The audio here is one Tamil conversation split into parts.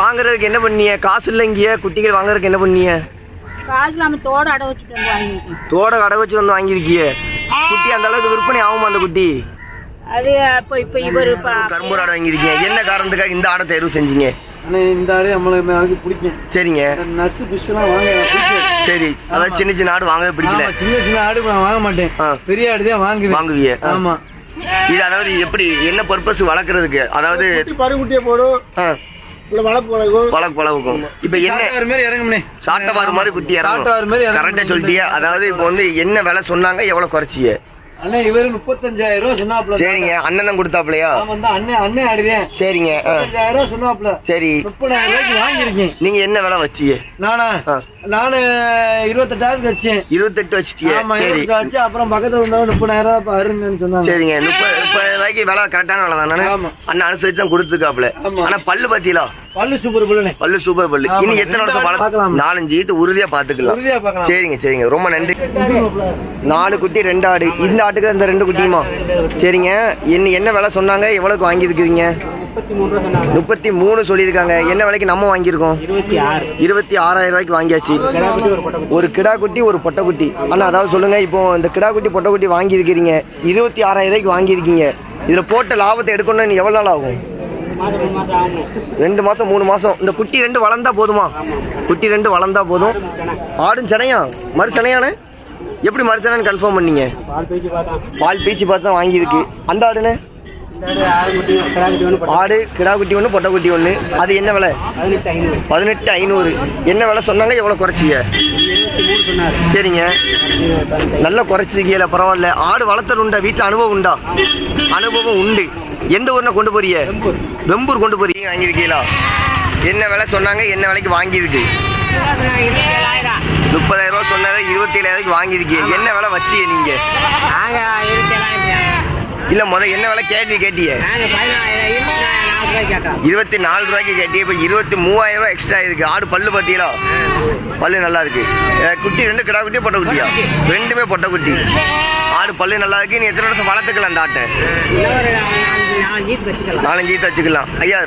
வாங்குறதுக்கு என்ன பண்ணீங்க காசு இல்லைங்கிய? குட்டிகள் வாங்குறதுக்கு என்ன பண்ணீங்க காசு இல்லாம தோட அடை வச்சுட்டு வந்து வாங்கிட்டேன் தோட கடை வச்சு வந்து வாங்கியிருக்கிய. குட்டி அந்த அளவுக்கு விற்பனை ஆகுமா அந்த குட்டி? அது அப்போ இப்போ இவர் இப்போ கரும்பூர் ஆடை வாங்கியிருக்கீங்க என்ன காரணத்துக்காக இந்த ஆடை தேர்வு செஞ்சீங்க? அண்ணே இந்த ஆடு நம்மளுக்கு பிடிக்கும் சரிங்க. நச்சு புஷ்லாம் வாங்க பிடிக்கும் சரி. அதாவது சின்ன சின்ன ஆடு வாங்க பிடிக்கல. சின்ன சின்ன ஆடு நான் வாங்க மாட்டேன். ஆ. பெரிய ஆடு தான் வாங்குவேன். வாங்குவிய. ஆமா. இது அதாவது எப்படி என்ன பர்பஸ் வளர்க்கறதுக்கு? அதாவது பருகுட்டியை போடும். ஆ, வளர்க்கு வளர்க்கும் இப்ப என்ன? இறங்கும்னே. சாட்டவாறு மாதிரி குட்டி இறங்கும். இறங்கும். கரெக்டா சொல்லிட்டியா? அதாவது இப்போ வந்து என்ன விலை சொன்னாங்க எவ்வளவு குறைச்சிய? அண்ணே இவரு முப்பத்தஞ்சாயிரம் ரூபா சொன்னாப்ல சரிங்க. அண்ணன் தான் கொடுத்தாப்லையா அண்ணன் அண்ணன் ஆடுதேன் சரிங்க. முப்பத்தஞ்சாயிரம் ரூபா சொன்னாப்ல சரி. முப்பதாயிரம் ரூபாய்க்கு வாங்கியிருக்கேன். நீங்க என்ன விலை வச்சிய நானா. நானு இருபத்தெட்டாயிரம் வச்சேன் இருபத்தெட்டு வச்சிட்டிய. சரி. வச்சு அப்புறம் பக்கத்துல வந்தவங்க முப்பதாயிரம் ரூபாய் சொன்னாங்க. சரிங்க. முப்பது முப்பது ரூபாய்க்கு விலை கரெக்டான விலை தானே? ஆமா. அண்ணன் அனுசரிச்சு தான் கொடுத்துருக்காப்ல. ஆனா பல்லு பாத்தீங்களா பல்லு சூப்பர் புள்ளனே பல்லு சூப்பர் பல்லு. இனி எத்தனை வருஷம் பார்க்கலாம். நாலஞ்சு ஈத்து உறுதியா பாத்துக்கலாம் உறுதியா பார்க்கலாம். சரிங்க சரிங்க. ரொம்ப நன்றி. நாலு குட்டி ரெண்டு ஆடு. இந்த ஆட்டுக்கு இந்த ரெண்டு குட்டியுமா? சரிங்க. என்ன என்ன விலை சொன்னாங்க? எவ்வளவுக்கு வாங்கியிருக்கீங்க முப்பத்தி மூணு சொல்லியிருக்காங்க. என்ன விலைக்கு நம்ம வாங்கியிருக்கோம்? இருபத்தி ஆறு. இருபத்தி ஆறாயிரம் ரூபாய்க்கு வாங்கியாச்சு. ஒரு பட்டம் ஒரு கிடா குட்டி ஒரு பொட்டை குட்டி அண்ணா அதாவது சொல்லுங்க இப்போ இந்த கிடா குட்டி பொட்டை குட்டி வாங்கியிருக்கிறீங்க. இருபத்தி ஆறாயிரம் ரூபாய்க்கு வாங்கியிருக்கீங்க. இதுல போட்ட லாபத்தை எடுக்கணும்னு எவ்வளவு நாள் ஆகும்? ரெண்டு மாசம் மூணு மாசம். இந்த குட்டி ரெண்டு வளர்ந்தா போதுமா? குட்டி ரெண்டு வளர்ந்தா போதும்? ஆடும் சனையா? மறு சனையானே எப்படி மறுசனைன்னு கன்ஃபார்ம் பண்ணீங்க? பால் பேச்சு பார்த்து. தான் வாங்கியிருக்கு. அந்த ஆடுனே இந்த ஆடு கிடா குட்டி ஒன்று ஒன்று பொட்டை குட்டி ஒன்று அது என்ன விலை? பதினெட்டு ஐநூறு. என்ன விலை சொன்னாங்க? எவ்வளோ குறைச்சிங்க? சரிங்க. நல்லா குறைச்சிருக்கீல பரவாயில்ல. ஆடு வளர்த்தல் உண்டா? வீட்டில் அனுபவம் உண்டா? அனுபவம் உண்டு. எந்த ஊர்னா கொண்டு போறீங்க? வெம்பூர் கொண்டு போறீங்க வாங்கியிருக்கீங்களா? என்ன விலை சொன்னாங்க? என்ன விலைக்கு வாங்கியிருக்கு? முப்பதாயிரம் ரூபா சொன்னதை இருபத்தி ஏழாயிரம் வாங்கியிருக்கீங்க. என்ன விலை வச்சீங்க நீங்க? இல்ல முத என்ன விலை கேட்டி கேட்டிய? இருபத்தி நாலு ரூபாய்க்கு கேட்டி இப்ப இருபத்தி மூவாயிரம் ரூபாய் எக்ஸ்ட்ரா இருக்கு. ஆடு பல்லு பார்த்தீங்களா பல்லு நல்லா இருக்கு. குட்டி ரெண்டு கிடா குட்டியா பொட்டை குட்டியா? ரெண்டுமே பொட்டை குட்டி. ஆடு பல்லு நல்லா இருக்கு. நீ எத்தனை வருஷம் வளர்த்துக்கலாம் அந்த ஆட்டை? நாலஞ்சு ஈத்து வச்சுக்கலாம். ஐயா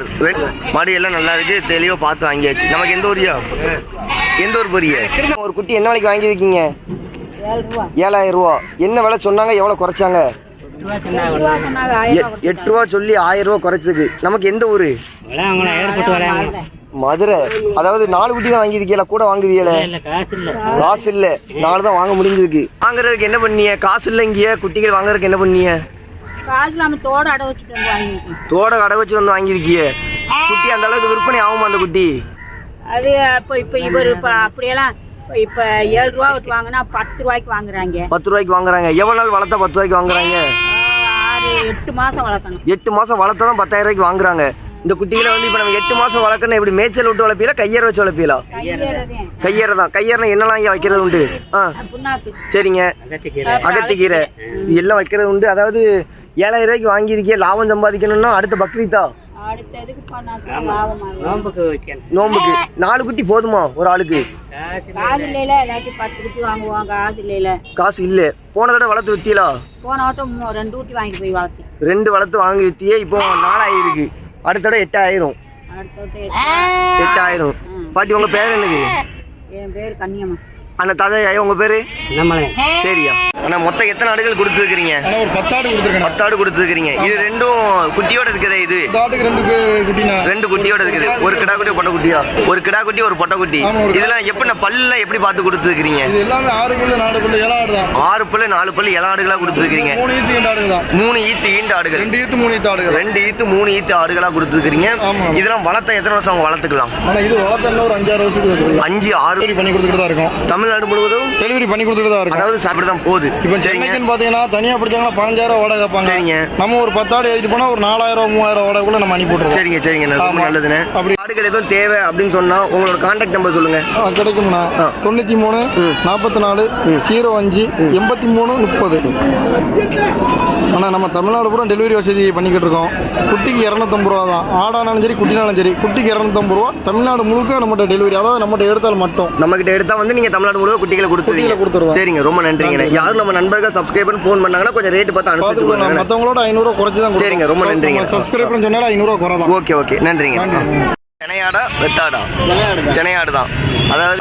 மாடு எல்லாம் நல்லா இருக்கு. தெளிவா பார்த்து வாங்கியாச்சு. நமக்கு எந்த ஊரியா? எந்த ஊர் போறிய ஒரு குட்டி என்ன விலைக்கு வாங்கியிருக்கீங்க? ஏழாயிரம் ரூபா. என்ன விலை சொன்னாங்க? எவ்வளவு குறைச்சாங்க? எட்டு ரூபா சொல்லி ஆயிரம் ரூபா குறைச்சதுக்கு. நமக்கு எந்த ஊரு? மதுரை. அதாவது நாலு குட்டி தான் வாங்கியிருக்கீங்களா கூட வாங்குவீங்கள இல்லை காசு இல்லை. காசு இல்ல. நாலு தான் வாங்க முடிஞ்சிருக்கு. வாங்குறதுக்கு என்ன பண்ணீங்க காசு இல்லைங்கிய? குட்டிகள் வாங்குறதுக்கு என்ன இல்லாம தோட அடை வச்சுட்டு வந்து வாங்கிட்டேன் தோட கடை வச்சு வந்து வாங்கியிருக்கிய? குட்டி அந்த அளவுக்கு விற்பனை ஆகுமா அந்த குட்டி? அது அப்போ இப்போ இவர் இப்போ அப்படியெல்லாம் இப்போ இப்போ ஏழு ரூபா விட்டு வாங்கினா பத்து ரூபாய்க்கு வாங்குறாங்க. பத்து ரூபாய்க்கு வாங்குறாங்க. எவ்வளவு நாள் வளர்த்தா பத்து ரூபாய்க்கு வாங்குறாங்க? எட்டு மாசம் வளர்க்கணும் எட்டு மாசம் வளர்த்தா தான் பத்தாயிரம் ரூபாய்க்கு வாங்குறாங்க. இந்த குட்டிகளை வந்து இப்போ நம்ம எட்டு மாசம் வளர்க்கணும் எப்படி மேய்ச்சல் விட்டு வளர்ப்பீங்களா கையேற வச்சு வளர்ப்பீங்களா? கையேறதேன் கையேற தான். கையேறனா என்னெல்லாம் இங்க வைக்கிறது உண்டு? ஆ. புண்ணாக்கு. சரிங்க. அகத்திக்கீரை. இது எல்லாம் வைக்கிறது உண்டு. அதாவது ஏழாயிரம் ரூபாய்க்கு வாங்கியிருக்கே லாபம் சம்பாதிக்கணும்னா அடுத்த பக்ரீத்தா? நோம்புக்கு வைக்கணும். நோம்புக்கு. நாலு குட்டி போதுமா ஒரு ஆளுக்கு? காசு குட்டி இல்லை. போன தடவை வளர்த்து வித்தீங்களா போன வட்டம் ரெண்டு ஊட்டி வாங்கிட்டு போய் வளர்த்தேன். ரெண்டு வளர்த்து வாங்கி வித்தியே இப்போ நாலாயிருக்கு. அடுத்த தடவை எட்டாயிரம். எட்டாயிரம். பாட்டி உங்க பேர் என்னது? என் பேர் கன்னியம்மா. அண்ணா தாதா உங்க பேரு? சரியா. அண்ணா மொத்தம் எத்தனை ஆடுகள் கொடுத்துருக்கீங்க ஒரு கொடுத்துருக்கேன். பத்து ஆடு கொடுத்துருக்கீங்க இது ரெண்டும் குட்டியோட இருக்குதே இது? ரெண்டு குட்டியோட இருக்குது. ஒரு கிடா குட்டி பொட்டை குட்டியா? ஒரு கிடா குட்டி ஒரு பொட்டை குட்டி. இதெல்லாம் எப்படி பல்ல எப்படி பார்த்து கொடுத்துருக்கீங்க இது எல்லாமே ஆறு புல்லு நாலு புல்லு ஏழா ஆடுகளா கொடுத்துருக்கீங்க மூணு ஈத்து ஈண்டு ஆடுகள் ரெண்டு ஈத்து மூணு ஈத்து ஆடுகள் ரெண்டு ஈத்து மூணு ஈத்து ஆடுகளா கொடுத்துருக்கீங்க. இதெல்லாம் வளர்த்த எத்தனை வருஷம் அவங்க வளர்த்துக்கலாம்? இது வளர்த்தா ஒரு அஞ்சாறு வருஷத்துக்கு அஞ்சு ஆறு. பண்ணி கொடுத்துட்டு தான் இருக்கும். தமிழ்நாடு முழுவதும் டெலிவரி பண்ணி கொடுத்துட்டு தான் இருக்கும். அதாவது சாப்பிட்டு தான் போகுது. இப்போ சென்னைக்குன்னு பார்த்தீங்கன்னா தனியாக பிடிச்சாங்கன்னா பதினஞ்சாயிரம் வாடகை கேட்பாங்க. சரிங்க. நம்ம ஒரு பத்தாடு எழுதி போனால் ஒரு நாலாயிரம் மூவாயிரம் வாடகைக்குள்ள நம்ம அனுப்பி சரிங்க சரிங்க. ரொம்ப. நல்லதுண்ணே. அப்படி. ஆடுகள் எதுவும் தேவை அப்படின்னு சொன்னா உங்களோட கான்டாக்ட் நம்பர் சொல்லுங்க. கிடைக்கும்ண்ணா. தொண்ணூற்றி மூணு நாற்பத்தி நாலு ஜீரோ அஞ்சு எண்பத்தி மூணு முப்பது. அண்ணா நம்ம தமிழ்நாடு பூரா டெலிவரி வசதி பண்ணிக்கிட்டு இருக்கோம். குட்டிக்கு இரநூத்தம்பது ரூபா தான். ஆடானாலும் சரி குட்டினாலும் சரி குட்டிக்கு இரநூத்தம்பது ரூபா. தமிழ்நாடு முழுக்க நம்மகிட்ட டெலிவரி அதாவது நம்மகிட்ட எடுத்தால் மட்டும். நம்ம கிட்ட எடுத்தா வந்து நீங்க தமிழ்நாடு முழுவதும் குட்டிகளை கொடுத்துருவீங்க. கொடுத்துருவோம். சரிங்க ரொம்ப நன்றிங்க. யாரும் நம்ம நண்பர்கள் சப்ஸ்கிரைபர் ஃபோன் பண்ணாங்கன்னா கொஞ்சம் ரேட் பார்த்து கொடுங்க மற்றவங்களோட ஐநூறுரூவா குறைச்சி தான் சரிங்க, ரொம்ப நன்றிங்க. சப்ஸ்கிரைபர் சொன்னாலும் ஐநூறுரூவா குறை ஓகே ஓகே நன்றிங்க. நன்றி செனையாடா வெத்தாடா செனையாடு தான் அதாவது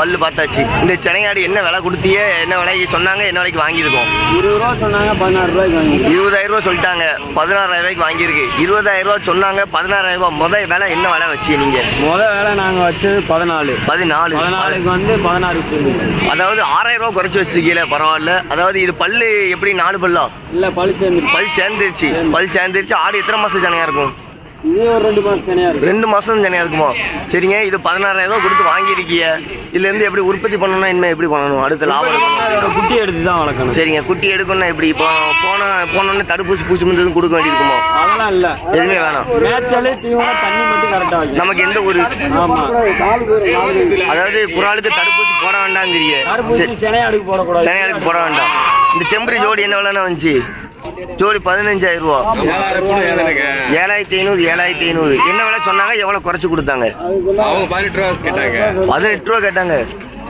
பல்லு பார்த்தாச்சு. இந்த செனையாடு என்ன விலை கொடுத்திய என்ன விலைக்கு சொன்னாங்க என்ன விலைக்கு வாங்கியிருக்கோம்? இருபது ரூபா சொன்னாங்க பதினாறு ரூபாய்க்கு வாங்கி இருபதாயிரம் ரூபா சொல்லிட்டாங்க பதினாறாயிரம் ரூபாய்க்கு வாங்கியிருக்கு. இருபதாயிரம் ரூபா சொன்னாங்க பதினாறாயிரம் ரூபாய். முதல் விலை என்ன விலை வச்சு நீங்க? முத வேலை நாங்க வச்சது பதினாலு. பதினாலு. பதினாலுக்கு வந்து இருந்துச்சு அதாவது ஆறாயிரம் ரூபாய் குறைச்சு வச்சிருக்கீல பரவாயில்ல. அதாவது இது பல்லு எப்படி நாலு பல்லா? இல்ல பழு சேர்ந்து பல் சேர்ந்துருச்சு. பல் சேர்ந்துருச்சு. ஆடு எத்தனை மாசம் ஜனையா இருக்கும்? ரெண்டு மாசம் ஜனையா இருக்குமா? சரிங்க இது பதினாறாயிரம் ரூபாய் கொடுத்து வாங்கியிருக்கீங்க இதுல இருந்து எப்படி உற்பத்தி பண்ணணும்னா என்ன எப்படி பண்ணணும்? அடுத்த லாபம் குட்டி எடுத்து தான் வளர்க்கணும். சரிங்க குட்டி எடுக்கணும்னா எப்படி? இப்போ போன போனோடனே தடுப்பூசி பூச்சி மருந்து கொடுக்க வேண்டியிருக்குமோ? அதெல்லாம் இல்ல. எதுவுமே வேணாம். மேய்ச்சல் தீவனம் தண்ணி மட்டும் கரெக்டா வைக்கணும் நமக்கு எந்த ஒரு அதாவது குறாலுக்கு தடுப்பூசி போட வேண்டாங்கிறீங்க தடுப்பூசி சினையாடுக்கு போடக்கூடாது. போட வேண்டாம். இந்த செம்பரி ஜோடி என்ன விலைன்னு வந்துச்சு? ஜோடி பதினஞ்சாயிரம் ரூபா ஏழாயிரத்தி ஐநூறு ஏழாயிரத்தி ஐநூறு. என்ன விலை சொன்னாங்க? எவ்வளவு குறைச்சு கொடுத்தாங்க? அவங்க பதினெட்டு ரூபா கேட்டாங்க.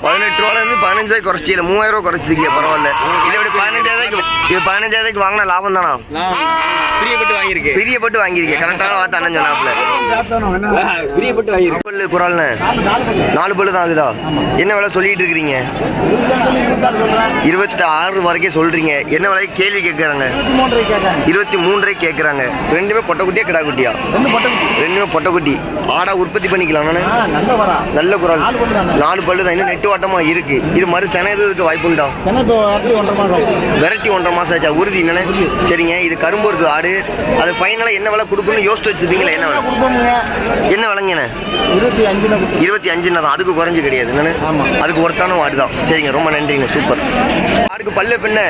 பதினெட்டு ரூபா கேட்டாங்க பதினெட்டு ரூபால இருந்து பதினஞ்சு ரூபாய்க்கு குறைச்சிக்கல மூவாயிரம் ரூபாய் குறைச்சிருக்கீங்க பரவாயில்ல. இது இப்படி பதினஞ்சாயிரம் ரூபாய்க்கு இது பதினஞ்சாயிரம் ரூபாய்க்கு வாங்கினா லாபம் தானா? பிரியப்பட்டு வாங்கியிருக்கேன். பிரியப்பட்டு வாங்கியிருக்கேன். கரெக்டான வார்த்தை அண்ணன் சொன்னாப்புல. பிரியப்பட்டு வாங்கியிருக்கேன். பல்லு குரல்னு. நாலு பல்லு தான் ஆகுதா? என்ன விலை சொல்லிட்டு இருக்கிறீங்க? இருபத்தி ஆறு வரைக்கும் சொல்றீங்க. என்ன விலை? கேள்வி கேட்கறாங்க இருபத்தி மூன்றரை கேட்கறாங்க ரெண்டுமே பொட்டக்குட்டியா கிடா குட்டியா ரெண்டுமே பொட்டக்குட்டி. ஆடா உற்பத்தி பண்ணிக்கலாம் நல்ல குரல். நாலு பல்லு தான். இன்னும் நெட்டு வாட்டமா இருக்கு. இது மறு சென எதுக்கு வாய்ப்புண்டா வெரைட்டி ஒன்றரை மாசம் ஆச்சா? உறுதி என்னண்ணே? சரிங்க. இது கரும்பூருக்கு ஆடு. அது ஃபைனலா என்ன விலை கொடுக்கணும்னு யோசிச்சு வச்சிருப்பீங்களா? என்ன விலை? என்ன விலைங்கண்ணே? இருபத்தி அஞ்சுன்னா தான். அதுக்கு குறைஞ்சு கிடையாது. என்னண்ணே? அதுக்கு ஒருத்தான ஆடு தான். சரிங்க. ரொம்ப நன்றிங்க. சூப்பர். ஆடுக்கு பல்லு பின்ன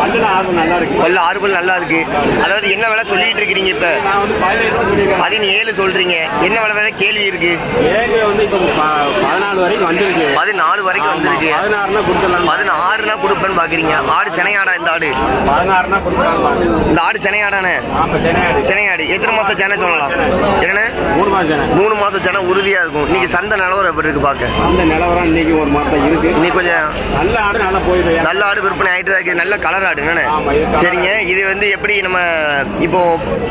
பல்லு ஆறு பல்லு நல்லா இருக்கு. அதாவது என்ன விலை சொல்லிட்டு இருக்கிறீங்க இப்ப? பதினேழு சொல்றீங்க. என்ன விலை வேற கேள்வி இருக்கு? பதினாலு வரைக்கும் பதினாலு வரைக்கும் வந்திருக்கு பதினாறுனா கொடுத்துடலாம் பதினாறுனா கொடுப்பேன்னு பாக்குறீங்க. ஆடு சென்னையாடா இந்த ஆடு? பதினாறுனா கொடுத்துடலாம் இந்த ஆடு சென்னையாடானே? சென்னையாடு. எத்தனை மாசம் சென்னை சொல்லலாம்? என்னண்ணே? மூணு மாசம் மூணு மாசம் சென்னை உறுதியா இருக்கும். இன்னைக்கு சந்தை நிலவரம் எப்படி இருக்கு பாக்க? அந்த நிலவரம் இன்னைக்கு ஒரு மாசம் இருக்கு. இன்னைக்கு கொஞ்சம் நல்ல ஆடு நல்லா போயிடுது நல்ல ஆடு விற்பனை ஆயிட்டு இருக்கு நல்ல கலர் ஆடு. என்னண்ணே? சரிங்க. இது வந்து எப்படி நம்ம இப்போ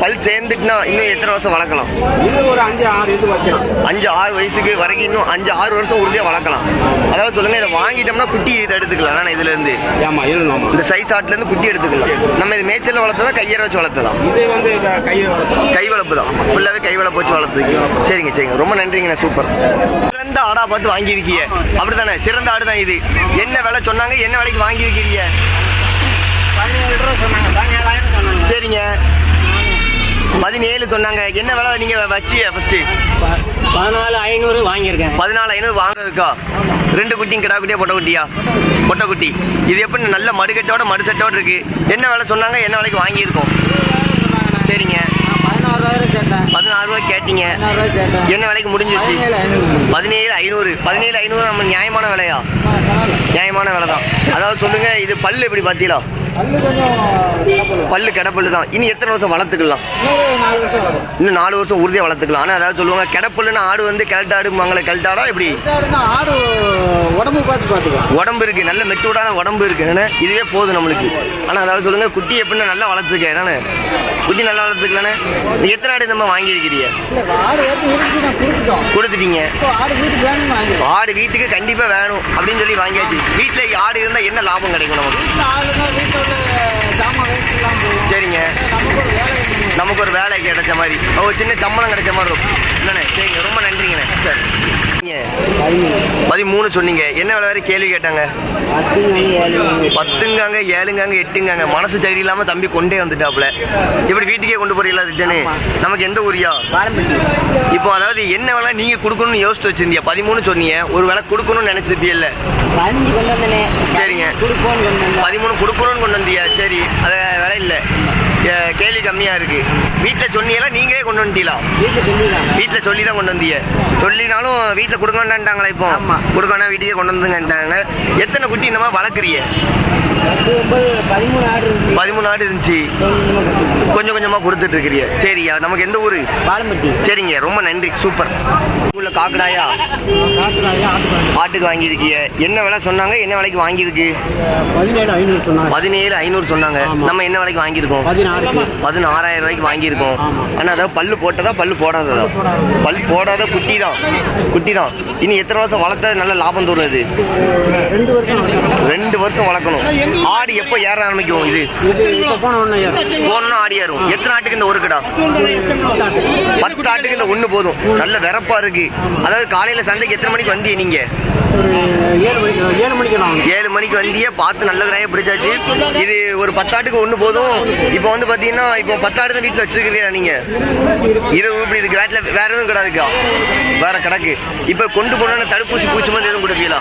பல் சேர்ந்துட்டுனா இன்னும் எத்தனை வருஷம் வளர்க்கலாம்? இது ஒரு அஞ்சு ஆறு இது வைக்கலாம் அஞ்சு ஆறு வயசுக்கு வரைக்கும் இன்னும் அஞ்சு ஆறு வருஷம் உறுதியா வளர்க்கலாம். அதாவது சொல்லுங்க இதை வாங்கிட்டோம்னா குட்டி இதை எடுத்துக்கலாம். நானே இதுல இருந்து ஆமா. இருக்கணும் இந்த சைஸ் ஆட்டுல இருந்து குட்டி எடுத்துக்கலாம். நம்ம இது மேய்ச்சல் வளர்த்ததா கையற வச்சு வளர்த்தலாம் இது வந்து வளர்த்தோம் கை வளர்ப்பு. தான். ஃபுல்லாவே கை வளர்ப்பு வச்சு வளர்த்துக்கு சரிங்க சரிங்க. ரொம்ப நன்றிங்கண்ணே சூப்பர் சிறந்த ஆடா பார்த்து வாங்கியிருக்கீங்க. அப்படிதானே சிறந்த ஆடு தான் இது. என்ன விலை சொன்னாங்க? என்ன விலைக்கு வாங்கியிருக்கீங்க? சரிங்க. பதினேழு சொன்னாங்க. என்ன விலை நீங்க வச்சு ஃபர்ஸ்ட் பதினாலு ஐநூறு வாங்கியிருக்கேன். பதினாலு ஐநூறு வாங்குறதுக்கா? ரெண்டு குட்டியும் கிடா குட்டியா பொட்டை குட்டியா? பொட்டை குட்டி. இது எப்படி நல்ல மடுக்கட்டோட மடு செட்டோட இருக்கு. என்ன விலை சொன்னாங்க? என்ன விலைக்கு வாங்கியிருக்கோம்? சரிங்க. பதினாறு ரூபாய் கேட்டீங்க. பதினாறு என்ன விலைக்கு முடிஞ்சிச்சு? பதினேழு ஐநூறு. பதினேழு ஐநூறு நம்ம நியாயமான விலையா? நியாயமான விலை தான் அதாவது சொல்லுங்க இது பல்லு எப்படி பார்த்தீங்களா? பல்லு கிடப்பல்லு தான். இனி எத்தனை வருஷம் வளர்த்துக்கலாம்? இன்னும் நாலு வருஷம் உறுதியாக வளர்த்துக்கலாம். ஆனால் அதாவது சொல்லுவாங்க கிடப்பல்லுன்னு ஆடு வந்து கிழட்டாடுமாங்களே கிழட்டாடா எப்படி? ஆடு உடம்பு பார்த்து பார்த்துக்கலாம். உடம்பு இருக்கு. நல்ல மெச்சூர்டான உடம்பு இருக்கு. என்னண்ணே? இதுவே போதும் நம்மளுக்கு. ஆனால் அதாவது சொல்லுங்க குட்டி எப்படின்னா நல்லா வளர்த்துக்க. என்னண்ணே? குட்டி நல்லா வளர்த்துக்கலானே நீ எத்தனை ஆடு நம்ம வாங்கியிருக்கிறீங்க? கொடுத்துட்டீங்க. ஆடு வீட்டுக்கு வேணும்னு வாங்கிடுவோம் ஆடு வீட்டுக்கு கண்டிப்பா வேணும் அப்படின்னு சொல்லி வாங்கியாச்சு. வீட்டுல ஆடு இருந்தா என்ன லாபம் கிடைக்கும் நமக்கு? சரிங்க. நமக்கு ஒரு வேலை கிடைச்ச மாதிரி. ஒரு சின்ன சம்பளம் கிடைச்ச மாதிரி இருக்கும். என்னண்ணே? சரிங்க ரொம்ப நன்றிங்கண்ணே. சார். பதிமூணு சொன்னீங்க. என்ன விலை வரை கேள்வி கேட்டாங்க? பத்துங்காங்க ஏழுங்காங்க எட்டுங்காங்க. மனசு சரியில்லாம தம்பி கொண்டே வந்துட்டாப்ல இப்படி வீட்டுக்கே கொண்டு போறீங்களா ரிட்டனு? நமக்கு எந்த ஊரியா? இப்போ அதாவது என்ன வேலை நீங்க கொடுக்கணும்னு யோசிச்சு வச்சிருந்தீங்க. பதிமூணு சொன்னீங்க. ஒரு வேலை கொடுக்கணும்னு நினைச்சிருப்பீல்ல சரிங்க. பதிமூணு கொடுக்கணும்னு கொண்டு வந்தியா? சரி. அது விலை இல்லை. கேள்வி கம்மியா இருக்கு. வீட்டில் சொன்னீங்களா நீங்களே கொண்டு வந்துட்டீங்களா? வீட்டில் சொல்லி தான் கொண்டு வந்தீங்க. சொல்லினாலும் வீட்டில் கொடுக்க வேண்டான்ட்டாங்களா இப்போ. கொடுக்கணும் வீட்டுக்கே கொண்டு வந்துங்கன்ட்டாங்க. எத்தனை குட்டி இந்த மாதிரி வளர்க்குறீங்க பதிமூணு ஆடு இருந்துச்சு. பதிமூணு ஆடு இருந்துச்சு. கொஞ்சம் கொஞ்சமா கொடுத்துட்டு இருக்கிறீங்க சரியா நமக்கு எந்த ஊரு? பாலம்பட்டி சரிங்க ரொம்ப நன்றி சூப்பர். உள்ள காக்கடாயா? ஆட்டுக்கு வாங்கியிருக்கீங்க என்ன விலை சொன்னாங்க? என்ன விலைக்கு வாங்கியிருக்கு? பதினேழு ஐநூறு சொன்னாங்க. பதினேழு ஐநூறு சொன்னாங்க. ஆமா. நம்ம என்ன விலைக்கு வாங்கியிருக்கோம்? பதினாறாயிரம் ரூபாய்க்கு வாங்கியிருக்கோம். ஆமா. ஆனா அதாவது பல்லு போட்டதா பல்லு போடாததா? பல் போடாத குட்டி தான். குட்டி தான். இனி எத்தனை வருஷம் வளர்த்தா நல்ல லாபம் தரும் இது ரெண்டு வருஷம் வளர்க்கணும். ஆடு எப்போ ஏற ஆரம்பிக்கும் இது? ஒன்று போனோம்னா ஆடி ஏறும். எத்தனை ஆட்டுக்கு இந்த ஒரு கடா பத்து ஆட்டுக்கு இந்த ஒண்ணு போதும். நல்ல வெறப்பா இருக்கு. அதாவது காலையில சந்தைக்கு எத்தனை மணிக்கு வந்தீங்க நீங்க ஒரு ஏழு மணிக்கு ஏழு மணிக்கு நான் ஏழு மணிக்கு வந்தியே பார்த்து நல்ல கடையாக பிடிச்சாச்சு. இது ஒரு பத்தாட்டுக்கு ஒன்று போதும். இப்போ வந்து பார்த்தீங்கன்னா இப்போ பத்தாடு தான் வீட்டில் வச்சிருக்கிறீங்களா நீங்க? இருபது இப்படி இதுக்கு வேட்டில் வேற எதுவும் கிடையாதுக்கா வேற கிடக்கு. இப்போ கொண்டு போனோன்னு தடுப்பூசி பூச்சி மாதிரி எதுவும் கொடுப்பீங்களா?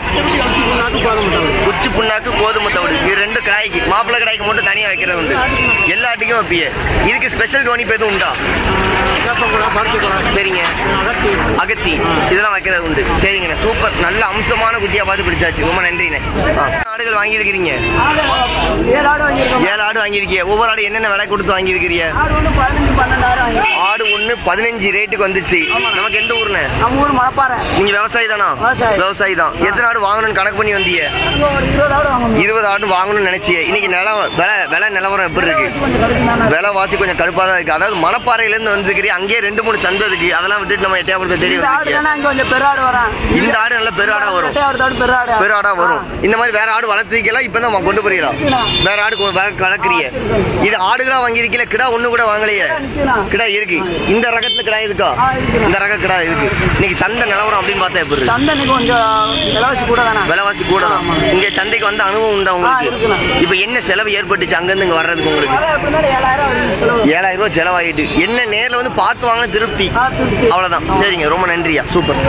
குச்சி புண்ணாக்கு கோதுமை தவிடு. இது ரெண்டு கடாய்க்கு. மாப்பிள்ளை கடாய்க்கு மட்டும் தனியாக வைக்கிறது உண்டு. எல்லா ஆட்டுக்கும் இதுக்கு ஸ்பெஷல் கவனிப்பு எதுவும் உண்டா? சரிங்க. அகத்தி. இதெல்லாம் வைக்கிறது உண்டு. சரிங்கண்ணே. சூப்பர். நல்ல அம்சமான குட்டியா பார்த்து பிடிச்சாச்சு. ரொம்ப நன்றிண்ணே. ஆ. ஆடுகள் வாங்கியிருக்கிறீங்க? ஏழு ஆடு வாங்கியிருக்கோம் ஏழு ஆடு வாங்கியிருக்கீங்க ஒவ்வொரு ஆடு என்னென்ன விலை கொடுத்து வாங்கியிருக்கிறீங்க? ஆடு ஒன்று பதினஞ்சு ரேட்டுக்கு வந்துச்சு. நமக்கு எந்த ஊர்ண்ணே நம்ம ஊர் மணப்பாறை. நீங்க விவசாயி தானா? விவசாயி. தான். எத்தனை ஆடு வாங்கணும்னு கணக்கு பண்ணி வந்தீங்க? இருபது ஆடு வாங்கணும்னு நினைச்சியே. இன்னைக்கு நிலம் விலை விலை நிலவரம் எப்படி இருக்கு? விலை வாசி கொஞ்சம் கடுப்பாக தான் இருக்கு. அதாவது மணப்பாறையில இருந்து வந்துருக்கிறீ அங்கேயே ரெண்டு மூணு சந்தை இருக்கு. அதெல்லாம் விட்டுட்டு நம்ம எட்டையாபுரத்தை தேடி இந்த ஆடு நல்ல பெரு ஆடா வரும். அடுத்த ஆடு பெரு ஆடு பெரு ஆடா. வரும். இந்த மாதிரி வேற ஆடு வளர்த்துக்கலாம் இப்போ தான் கொண்டு போறீங்களா? வேற ஆடு வளர்க்குறீங்க. இது ஆடுகளா வாங்கியிருக்கீங்களா? கிடா ஒண்ணு கூட வாங்கலையே. கிடா இருக்கு. இந்த ரகத்துல கிடா இருக்கா. இந்த ரக கிடா இருக்கு. இன்னைக்கு சந்தை நிலவரம் அப்படின்னு பார்த்தா எப்படி சந்தை கொஞ்சம் விலைவாசி கூட தானே? விலைவாசி கூட தான். இங்க சந்தைக்கு வந்த அனுபவம் உண்டா உங்களுக்கு. இப்போ என்ன செலவு ஏற்பட்டுச்சு? அங்கிருந்து இங்க வர்றதுக்கு உங்களுக்கு? ஏழாயிரம் ரூபாய் செலவாயிட்டு. என்ன நேர்ல வந்து பார்த்து வாங்கின திருப்தி. அவ்வளவுதான். சரிங்க. ரொம்ப நன்றியா. சூப்பர்.